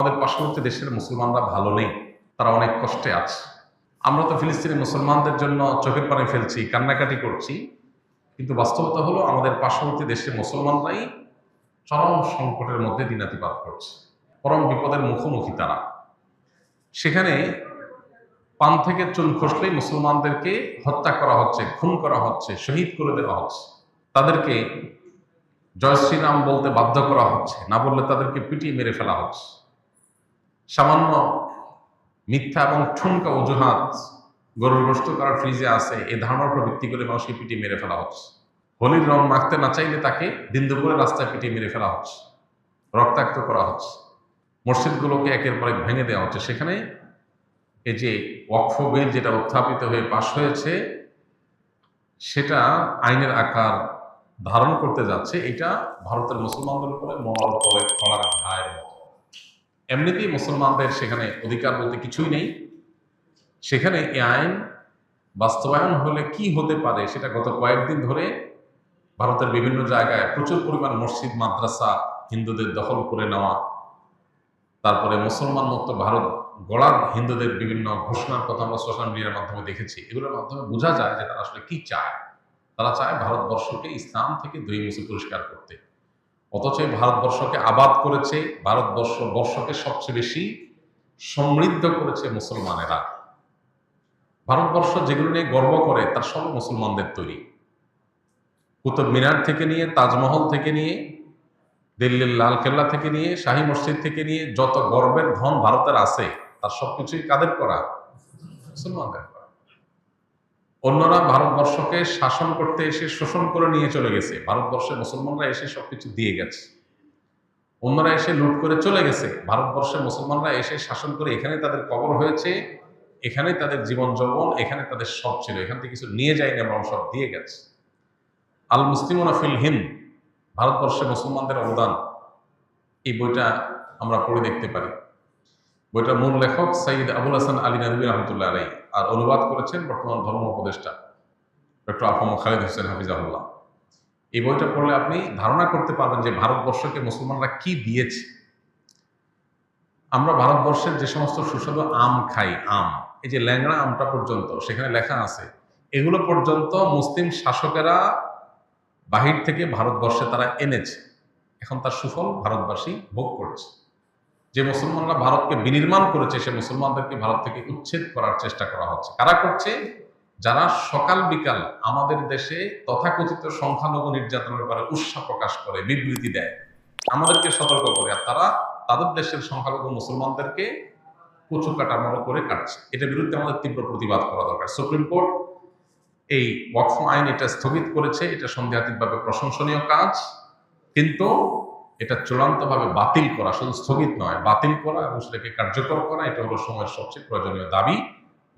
আমাদের পার্শ্ববর্তী দেশের মুসলমানরা ভালো নেই, তারা অনেক কষ্টে আছে। আমরা তো ফিলিস্তিনি মুসলমানদের জন্য চোখের পানি ফেলছি, কান্নাকাটি করছি, কিন্তু বাস্তবতা হলো আমাদের পার্শ্ববর্তী দেশের মুসলমানরাই চরম সংকটের মধ্যে দিনাতিপাত করছে, পরম বিপদের মুখোমুখি তারা। সেখানে পান থেকে চুন খসলেই মুসলমানদেরকে হত্যা করা হচ্ছে, খুন করা হচ্ছে, শহীদ করে দেওয়া হচ্ছে, তাদেরকে জয় শ্রীরাম বলতে বাধ্য করা হচ্ছে, না বললে তাদেরকে পিটিয়ে মেরে ফেলা হচ্ছে। সামান্য মিথ্যা এবং ঠুনকা অজুহাত গরুর গোষ্ঠ করার ফ্রিজে আছে এই ধারণার উপর ভিত্তি করে মানুষকে পিটিয়ে মেরে ফেলা হচ্ছে। হোলির রং মাখতে না চাইলে তাকে দিন দুপুরে রাস্তায় পিটিয়ে মেরে ফেলা হচ্ছে। রক্তাক্ত করা হচ্ছে। মসজিদগুলোকে একের পর ভেঙে দেওয়া হচ্ছে। সেখানে এই যে ওয়াকফ বিল যেটা উত্থাপিত হয়ে পাশ হয়েছে, সেটা আইনের আকার ধারণ করতে যাচ্ছে। এটা ভারতের মুসলমানদের উপরে মরার উপরে খলার ঘায়ের এমনিতেই মুসলমানদের সেখানে অধিকার বলতে কিছুই নেই। সেখানে এই আইন বাস্তবায়ন হলে কি হতে পারে সেটা গত কয়েকদিন ধরে ভারতের বিভিন্ন জায়গায় প্রচুর পরিমাণ মসজিদ, মাদ্রাসা হিন্দুদের দখল করে নেওয়া। তারপরে মুসলমান মুক্ত ভারত গড়ার হিন্দুদের বিভিন্ন ঘোষণার কথা আমরা সোশ্যাল মিডিয়ার মাধ্যমে দেখেছি। এগুলোর মাধ্যমে বোঝা যায় যে তারা আসলে কি চায়। তারা চায় ভারতবর্ষকে ইসলাম থেকে দুই মুছে পরিষ্কার করতে। অথচ ভারতবর্ষকে আবাদ করেছে, ভারতবর্ষ বর্ষকে সবচেয়ে বেশি সমৃদ্ধ করেছে মুসলমানেরা। ভারতবর্ষ যেগুলো নিয়ে গর্ব করে, তার সব মুসলমানদের তৈরি। কুতুব মিনার থেকে নিয়ে, তাজমহল থেকে নিয়ে, দিল্লির লাল কেল্লা থেকে নিয়ে, শাহী মসজিদ থেকে নিয়ে, যত গর্বের ধন ভারতের আছে, তার সবকিছুই কাদের করা? মুসলমানদের। অন্যরা ভারতবর্ষকে শাসন করতে এসে শোষণ করে নিয়ে চলে গেছে। ভারতবর্ষে মুসলমানরা এসে সবকিছু দিয়ে গেছে। অন্যরা এসে লুট করে চলে গেছে। ভারতবর্ষে মুসলমানরা এসে শাসন করে এখানে তাদের কবর হয়েছে, এখানে তাদের জীবন যৌবন এখানে তাদের সব ছিল। এখান থেকে কিছু নিয়ে যায়নি বরং সব দিয়ে গেছে। আল মুসলিমুনা ফিল হিন্দ, ভারতবর্ষে মুসলমানদের অবদান। এই বইটা আমরা পড়ে দেখতে পারি। বইটার মূল লেখক সঈদ আবুল হাসান আলী নবী রহমতুল্লাহ আলাই আর অনুবাদ করেছেন বর্তমান ধর্ম উপদেষ্টা ডক্টর আফম খালিদ হোসেন হাফিজাহুল্লাহ। এই বইটা পড়লে আপনি ধারণা করতে পারবেন যে ভারতবর্ষকে মুসলমানরা কি দিয়েছে। আমরা ভারতবর্ষের যে সমস্ত সুস্বাদু আম খাই, আম, এই যে ল্যাংড়া আমটা পর্যন্ত, সেখানে লেখা আছে, এগুলো পর্যন্ত মুসলিম শাসকেরা বাহির থেকে ভারতবর্ষে তারা এনেছে। এখন তার সুফল ভারতবাসী ভোগ করছে। যে মুসলমানরা ভারতকে বিনির্মাণ করেছে, সে মুসলমানদেরকে ভারত থেকে উচ্ছেদ করার চেষ্টা করা হচ্ছে। কারা করছে? যারা সকাল বিকাল আমাদের দেশে তথাকথিত সংখ্যালঘু নির্যাতনের ব্যাপারে উৎসাহ প্রকাশ করে, বিবৃতি দেয়, আমাদেরকে সতর্ক করে, আর তারা তাদের দেশের সংখ্যালঘু মুসলমানদেরকে কচু কাটা মনে করে কাটছে। এটার বিরুদ্ধে আমাদের তীব্র প্রতিবাদ করা দরকার। সুপ্রিম কোর্ট এই ওয়াকফ আইন এটা স্থগিত করেছে। এটা সন্দেহাতীতভাবে প্রশংসনীয় কাজ। কিন্তু এটা চূড়ান্তভাবে বাতিল করা, শুধু স্থগিত নয়, বাতিল করা এবং সেটাকে কার্যকর করা, এটা হলো সময়ের সবচেয়ে প্রয়োজনীয় দাবি।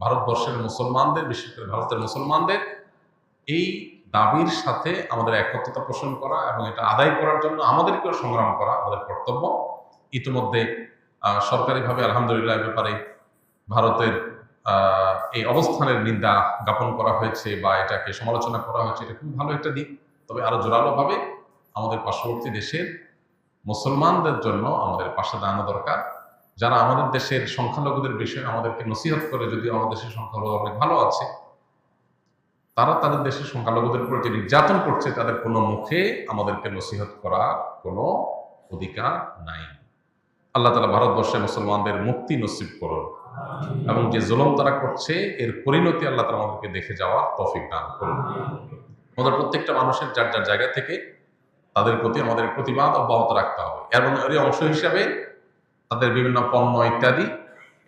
ভারতবর্ষের মুসলমানদের বিশেষ করে ভারতের মুসলমানদের এই দাবির সাথে আমাদের একত্রতা পোষণ করা এবং এটা আদায় করার জন্য আমাদেরকেও সংগ্রাম করা আমাদের কর্তব্য। ইতিমধ্যে সরকারিভাবে আলহামদুলিল্লাহ ব্যাপারে ভারতের এই অবস্থানের নিন্দা জ্ঞাপন করা হয়েছে বা এটাকে সমালোচনা করা হয়েছে, এটা খুব ভালো একটা দিক। তবে আরও জোরালোভাবে আমাদের পার্শ্ববর্তী দেশের মুসলমানদের জন্য আমাদের পাশে দাঁড়ানো দরকার। যারা আমাদের দেশের সংখ্যালঘুদের বিষয়ে আমাদেরকে নসিহত করে, যদিও আমাদের দেশের সংখ্যালঘু অনেক ভালো আছে, তারা তাদের দেশের সংখ্যালঘুদের উপর যে নির্যাতন করছে, তাদের কোনো মুখে আমাদেরকে নসিহত করার কোনো অধিকার নাই। আল্লাহ তালা ভারতবর্ষে মুসলমানদের মুক্তি নসিব করুন এবং যে জুলম তারা করছে, এর পরিণতি আল্লাহ তালা আমাদেরকে দেখে যাওয়া তৌফিক দান করুন। আমাদের প্রত্যেকটা মানুষের যার যার জায়গা থেকে তাদের প্রতি আমাদের প্রতিবাদ অব্যাহত রাখতে হবে। এবং এর অংশ হিসাবে তাদের বিভিন্ন পণ্য ইত্যাদি,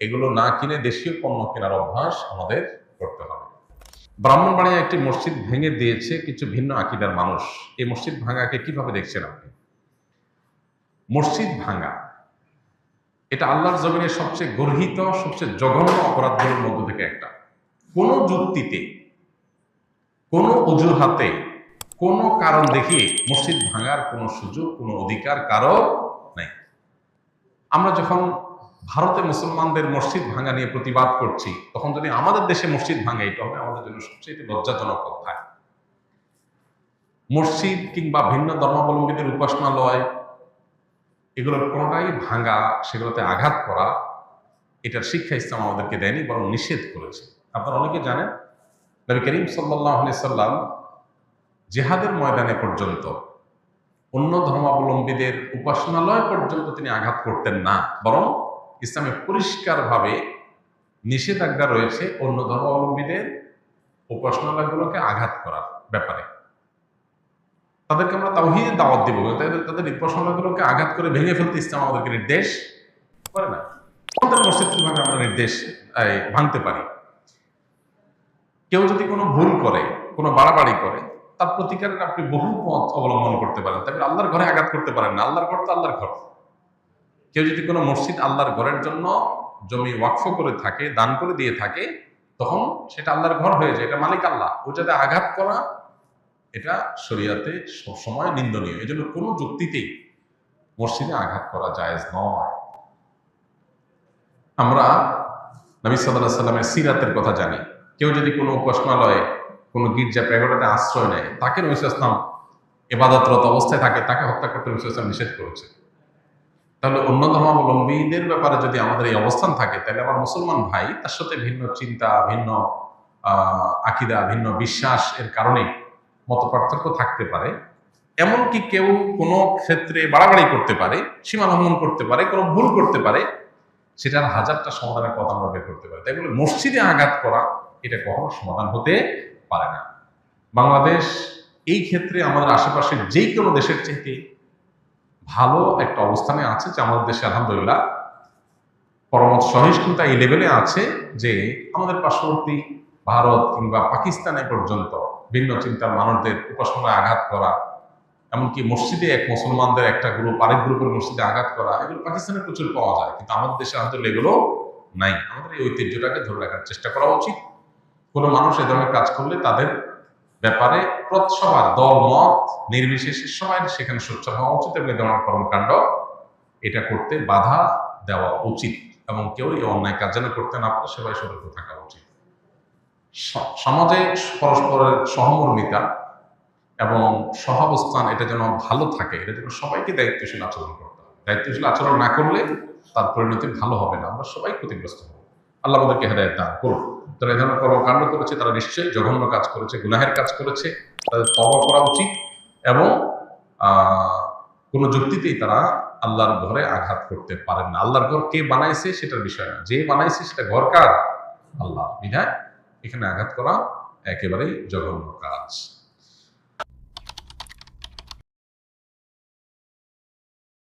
এগুলো না কিনে দেশীয় পণ্য কেনার অভ্যাস আমাদের করতে হবে। ব্রাহ্মণবাড়িয়া একটি মসজিদ ভেঙে দিয়েছে কিছু ভিন্ন আকিদার মানুষ। এই মসজিদ ভাঙাকে কীভাবে দেখছেন আপনি? মসজিদ ভাঙা, এটা আল্লাহর জমিনের সবচেয়ে গর্হিত, সবচেয়ে জঘন্য অপরাধগুলোর মধ্য থেকে একটা। কোন যুক্তিতে, কোন অজুহাতে কোন কারণ দেখিয়ে মসজিদ ভাঙার কোনো সুযোগ, কোনো অধিকার কারও নাই। আমরা যখন ভারতে মুসলমানদের মসজিদ ভাঙা নিয়ে প্রতিবাদ করছি, তখন যদি আমাদের দেশে মসজিদ ভাঙে, এটা হবে আমাদের জন্য সবচেয়ে লজ্জাজনক কথা মসজিদ কিংবা ভিন্ন ধর্মাবলম্বীদের উপাসনালয়, এগুলোর কোনোটাই ভাঙা, সেগুলোতে আঘাত করা, এটার শিক্ষা ইসলাম আমাদেরকে দেয়নি, বরং নিষেধ করেছে। আপনারা অনেকে জানেন, নবী করিম সাল্লাহ সাল্লাম জেহাদের ময়দানে পর্যন্ত, অন্য ধর্মাবলম্বীদের উপাসনালয় পর্যন্ত তিনি আঘাত করতেন না, বরং ইসলামে পরিষ্কারভাবে নিষেধাজ্ঞা রয়েছে অন্য ধর্মাবলম্বীদের উপাসনালয়গুলোকে আঘাত করার ব্যাপারে। তাদেরকে আমরা তাওহিদের দাওয়াত দিব, তাদের তাদের উপাসনালয়গুলোকে আঘাত করে ভেঙে ফেলতে ইসলাম আমাদেরকে নির্দেশ করে না। আমাদের মসজিদ কীভাবে আমরা নির্দেশ ভাঙতে পারি? কেউ যদি কোনো ভুল করে, কোনো বাড়াবাড়ি করে তার প্রতিকারের আপনি বহু পথ অবলম্বন করতে পারেন। তবে আল্লাহর ঘরে আঘাত করতে পারেন না। আল্লাহর ঘর তো আল্লাহর ঘর। কেউ যদি কোনো মসজিদ আল্লাহর ঘরের জন্য জমি ওয়াকফ করে থাকে, দান করে দিয়ে থাকে, তখন সেটা আল্লাহর ঘর হয়ে যায়। এটা মালিক আল্লাহ। ওটাতে আঘাত করা, এটা শরিয়াতে সবসময় নিন্দনীয়। এই জন্য কোনো যুক্তিতেই মসজিদে আঘাত করা জায়েজ নয়। আমরা নবী সাল্লাহ সাল্লামের সিরাতের কথা জানি। কেউ যদি কোনো উপাসনালয়ে কোনো গির্জা প্যাগোডাতে আশ্রয় নেয়, তাকে নবী ইসলাম এবাদতরত অবস্থায় থাকে, তাকে হত্যা করতে নবী ইসলাম নিষেধ করেছে। তাহলে অন্য ধর্মাবলম্বীদের ব্যাপারে যদি আমাদের এই অবস্থান থাকে, তাহলে আমার মুসলমান ভাই তার সাথে ভিন্ন চিন্তা, ভিন্ন আকিদা, ভিন্ন বিশ্বাস এর কারণে মত পার্থক্য থাকতে পারে। এমনকি কেউ কোনো ক্ষেত্রে বাড়াবাড়ি করতে পারে, সীমা লঙ্ঘন করতে পারে, কোনো ভুল করতে পারে, সেটার হাজারটা সমাধানের কথা আমরা বের করতে পারি। তাই বলে মসজিদে আঘাত করা, এটা কখনো সমাধান হতে পারে না। বাংলাদেশ এই ক্ষেত্রে আমাদের আশেপাশের যেই কোনো দেশের চাইতে ভালো একটা অবস্থানে আছে যে আমাদের দেশে আলহামদুলিল্লাহ পরমত সহিষ্ণুতা এই লেভেলে আছে যে আমাদের পার্শ্ববর্তী ভারত কিংবা পাকিস্তানে পর্যন্ত ভিন্ন চিন্তার মানুষদের উপাসনায় আঘাত করা, এমনকি মসজিদে এক মুসলমানদের একটা গ্রুপ আরেক গ্রুপের মসজিদে আঘাত করা, এগুলো পাকিস্তানে প্রচুর পাওয়া যায়। কিন্তু আমাদের দেশে আলহামদুলিল্লাহ এগুলো নাই। আমাদের এই ঐতিহ্যটাকে ধরে রাখার চেষ্টা করা উচিত। কোনো মানুষ এ ধরনের কাজ করলে তাদের ব্যাপারে সবার দল মত নির্বিশেষে সবাই সেখানে সোচ্চার হওয়া উচিত এবং এ ধরনের কর্মকাণ্ড এটা করতে বাধা দেওয়া উচিত এবং কেউ এই অন্যায় কাজ যেন করতে না পারে সবাই সতর্ক থাকা উচিত। সমাজে পরস্পরের সহমর্মিতা এবং সহাবস্থান এটা যেন ভালো থাকে, এটা যেন সবাইকে দায়িত্বশীল আচরণ করতে হবে দায়িত্বশীল আচরণ না করলে তার পরিণতি ভালো হবে না, আমরা সবাই ক্ষতিগ্রস্ত হব। আল্লাহ আমাদেরকে হেদায়ত দান করুন। যারা এই ধরনের কর্মকাণ্ড করেছে, তারা নিশ্চয়ই জঘন্য কাজ করেছে, গুনাহের কাজ করেছে, তাদের তবা করা উচিত এবং কোনো যুক্তিতেই তারা আল্লাহর ঘরে আঘাত করতে পারেন না। আল্লাহর ঘর কে বানাইছে সেটার বিষয় না। যে বানাইছে সেটা ঘর কার? আল্লাহ বিধায় এখানে আঘাত করা একেবারেই জঘন্য কাজ।